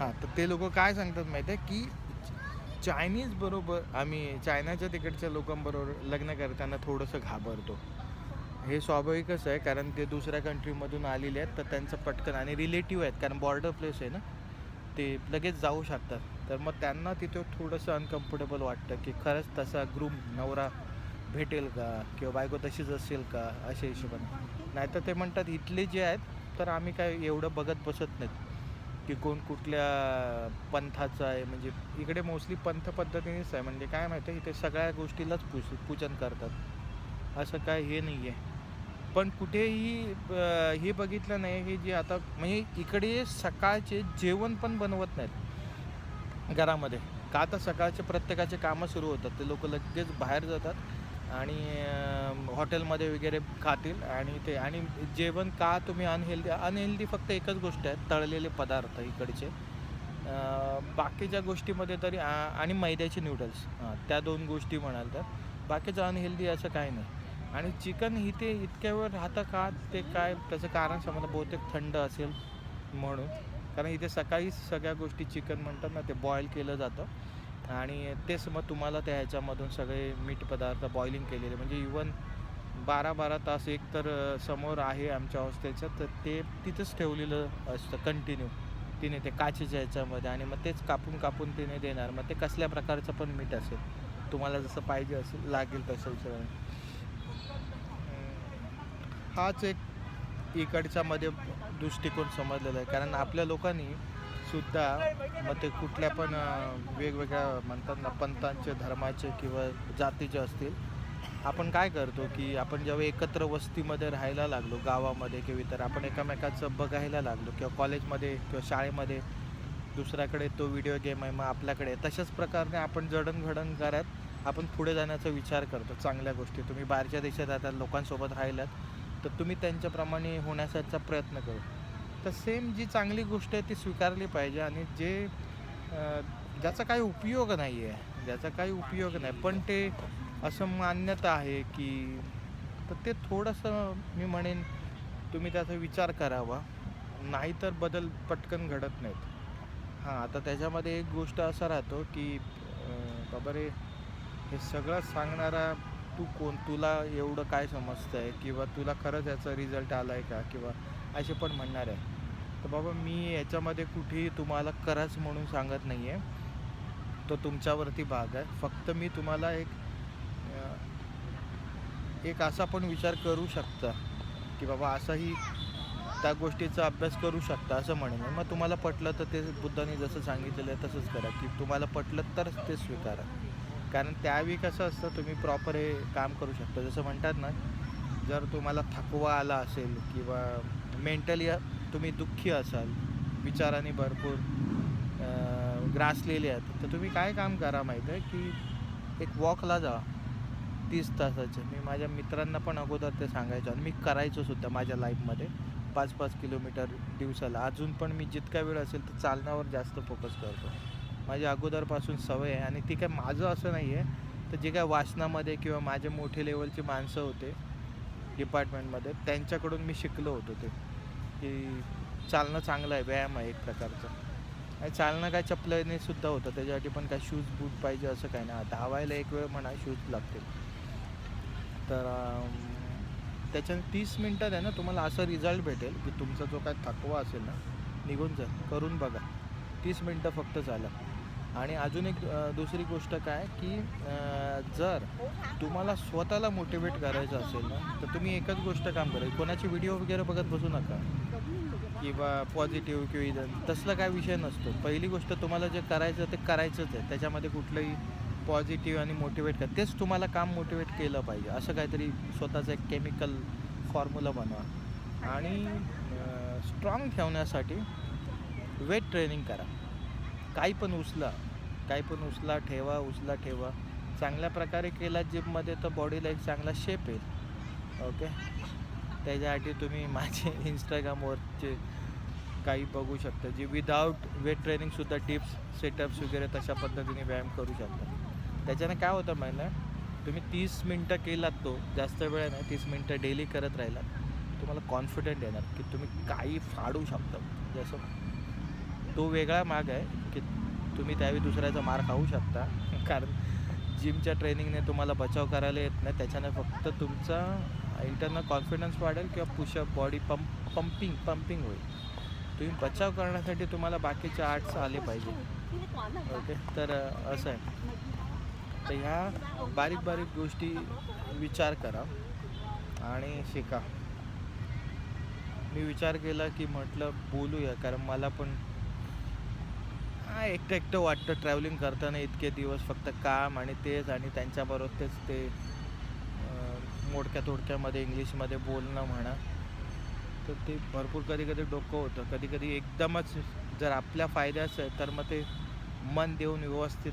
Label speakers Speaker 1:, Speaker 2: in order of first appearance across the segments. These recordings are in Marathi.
Speaker 1: हां तर ते लोक काय सांगतात माहिती आहे की चायनीज बरोबर आम्ही चायनाच्या तिकडच्या लोकांबरोबर लग्न करताना थोडंसं घाबरतो. हे स्वाभाविकच आहे कारण ते दुसऱ्या कंट्रीमधून आलेले आहेत तर त्यांचं पटकन आणि रिलेटिव्ह आहेत कारण बॉर्डर प्लेस आहे ना ते लगेच जाऊ शकतात. तर मग त्यांना तिथे थोडंसं अनकम्फर्टेबल वाटतं की खरंच तसा ग्रूम नवरा भेटेल का? किंवा बायको तशीच असेल का? अशा हिशोबाने. नाहीतर ते म्हणतात इथले जे आहेत तर आम्ही काय एवढं बघत बसत नाहीत. की कोण कुठल्या पंथाचं आहे? म्हणजे इकडे मोस्टली पंथ पद्धतीनेच आहे. म्हणजे काय माहिती आहे इथे सगळ्या गोष्टीलाच पूज पूजन करतात. असं काय हे नाही आहे पण कुठेही हे बघितलं नाही की जे आता म्हणजे इकडे सकाळचे जेवण पण बनवत नाहीत. घरामध्ये. का तर सकाळचे प्रत्येकाचे कामं सुरू होतात. ते लोक लगेच बाहेर जातात. आणि हॉटेलमध्ये वगैरे खातील आणि ते आणि जेवण का तुम्ही अनहेल्दी अनहेल्दी फक्त एकच गोष्ट आहे तळलेले पदार्थ इकडचे. बाकीच्या गोष्टीमध्ये तरी आणि मैद्याचे नूडल्स हां त्या दोन गोष्टी म्हणाल तर. बाकीचं अनहेल्दी असं काही नाही. आणि चिकन इथे इतक्या वेळ राहतं का? ते काय त्याचं कारण समजा बहुतेक थंड असेल म्हणून. कारण इथे सकाळी सगळ्या गोष्टी चिकन म्हणतात ना ते बॉईल केलं जातं. आणि तेच मग तुम्हाला त्या ह्याच्यामधून सगळे मीठ पदार्थ बॉइलिंग केलेले. म्हणजे इवन बारा बारा तास एक तर समोर आहे आमच्या हॉस्टेलचं तर ते तिथंच ठेवलेलं असतं कंटिन्यू तिने ते काचेच्या ह्याच्यामध्ये आणि मग तेच कापून कापून तिने देणार. मग ते कसल्या प्रकारचं पण मीठ असेल. तुम्हाला जसं पाहिजे असेल लागेल तसं सगळं हाच एक इकडच्यामध्ये दृष्टिकोन समजलेला आहे. कारण आपल्या लोकांनी सुद्धा मग ते कुठल्या पण वेगवेगळ्या म्हणतात ना पंथांचे धर्माचे किंवा जातीचे असतील आपण काय करतो की आपण जेव्हा एकत्र वस्तीमध्ये राहायला लागलो गावामध्ये किंवा इतर आपण एकामेकाचं बघायला लागलो किंवा कॉलेजमध्ये किंवा शाळेमध्ये दुसऱ्याकडे तो व्हिडिओ गेम आहे मग आपल्याकडे तशाच प्रकारे आपण जडणघडण करत आपण पुढे जाण्याचा विचार करतो चांगल्या गोष्टी. तुम्ही बाहेरच्या देशात आता लोकांसोबत राहिलात तर तुम्ही त्यांच्याप्रमाणे होण्याचा प्रयत्न करू. तर सेम जी चांगली गोष्ट आहे ती स्वीकारली पाहिजे आणि जे ज्याचा काही उपयोग नाही आहे ज्याचा काही उपयोग नाही पण ते असं मान्यता आहे की तर ते थोडंसं मी म्हणेन तुम्ही त्याचा विचार करावा. नाहीतर बदल पटकन घडत नाहीत. हां आता त्याच्यामध्ये एक गोष्ट असा राहतो की बाबा रे हे सगळं सांगणारा तू कोण तुला एवढं काय समजतं आहे किंवा तुला खरंच याचा रिझल्ट आला आहे का? किंवा असे पण म्हणणार आहे. तर बाबा मी याच्यामध्ये कुठेही तुम्हाला कराच म्हणून सांगत नाही आहे तो तुमच्यावरती भाग आहे. फक्त मी तुम्हाला एक एक असा पण विचार करू शकता की बाबा असाही त्या गोष्टीचा अभ्यास करू शकता असं म्हणेन. मग तुम्हाला पटलं तर ते बुद्धाने जसं सांगितलेलं आहे तसंच करा. की तुम्हाला पटलं तरच ते स्वीकारा. कारण त्यावेळी कसं असतं तुम्ही प्रॉपर हे काम करू शकता. जसं म्हणतात ना जर तुम्हाला थकवा आला असेल किंवा मेंटली तुम्ही दुःखी असाल विचाराने भरपूर ग्रासलेले आहेत तर तुम्ही काय काम करा माहीत आहे की एक वॉकला जा. तीस तासाचे. मी माझ्या मित्रांना पण अगोदर ते सांगायचो आणि मी करायचो सुद्धा माझ्या लाईफमध्ये पाच पाच किलोमीटर दिवसाला. अजून पण मी जितका वेळ असेल तर चालण्यावर जास्त फोकस करतो. माझ्या अगोदरपासून सवय आहे आणि ती काय माझं असं नाही आहे तर जे काय वाचनामध्ये किंवा माझे मोठे लेवलची माणसं होते डिपार्टमेंटमध्ये. त्यांच्याकडून मी शिकलो होतो ते की चालणं चांगलं आहे व्यायाम आहे एक प्रकारचा. आणि चालणं काय चपल्याने सुद्धा होतं त्याच्यासाठी पण काय शूज बूट पाहिजे असं काही नाही. धावायला एक वेळ म्हणा शूज लागतील. तर त्याच्या त्याच्यानं तीस मिनटात आहे ना तुम्हाला असं रिझल्ट भेटेल की तुमचा जो काय थकवा असेल ना निघून जा करून बघा. तीस मिनटं फक्त चाला आणि अजून एक दुसरी गोष्ट काय की जर तुम्हाला स्वतःला मोटिवेट करायचं असेल ना तर तुम्ही एकच गोष्ट काम करा. कोणाची व्हिडिओ वगैरे बघत बसू नका. किंवा पॉझिटिव्ह किंवा इथं तसला काय विषय नसतो. पहिली गोष्ट तुम्हाला जे करायचं ते करायचंच आहे. त्याच्यामध्ये कुठलंही पॉझिटिव्ह आणि मोटिवेट कर. तेच तुम्हाला काम मोटिवेट केलं पाहिजे. असं काहीतरी स्वतःचं एक केमिकल फॉर्म्युला बनवा. आणि स्ट्रॉंग ठेवण्यासाठी वेट ट्रेनिंग करा. काही पण उचला काही पण उचला ठेवा उचला ठेवा. चांगल्या प्रकारे केला जिममध्ये तर बॉडीला एक चांगला शेप येईल. ओके त्याच्यासाठी तुम्ही माझे इंस्टाग्रामवरचे काही बघू शकता. जे विदाऊट वेट ट्रेनिंगसुद्धा टिप्स सेटअप्स वगैरे तशा पद्धतीने व्यायाम करू शकता. त्याच्याने काय होतं महिला तुम्ही तीस मिनटं केलात तो जास्त वेळ नाही तीस मिनटं डेली करत राहिलात. तुम्हाला कॉन्फिडंट येणार की तुम्ही काही फाडू शकता. जसं तो वेगळा माग आहे. की तुम्ही त्यावेळी दुसऱ्याचा मार खाऊ शकता. कारण जिमच्या ट्रेनिंगने तुम्हाला बचाव करायला येत नाही. त्याच्याने फक्त तुमचा इंटरनल कॉन्फिडन्स वाढेल किंवा pushup body pump pumping pumping होईल. तुम्ही बचाव करण्यासाठी तुम्हाला बाकीचे आर्ट्स आले पाहिजे. ओके? तर असं आहे. तर ह्या बारीक बारीक गोष्टी विचार करा आणि शिका. मी विचार केला की म्हटलं बोलूया. कारण मला पण हा, एकटं एकटं वाटतं ट्रॅव्हलिंग करताना इतके दिवस फक्त काम आणि तेच आणि त्यांच्याबरोबर तेच ते मोडक्या तोडक्यामध्ये इंग्लिशमध्ये बोलणं म्हणा तर ते भरपूर कधी कधी डोकं होतं. कधी कधी एकदमच जर आपल्या फायद्याचं आहे तर मग ते मन देऊन व्यवस्थित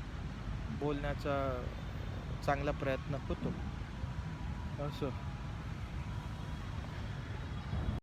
Speaker 1: बोलण्याचा चांगला प्रयत्न होतो. असं.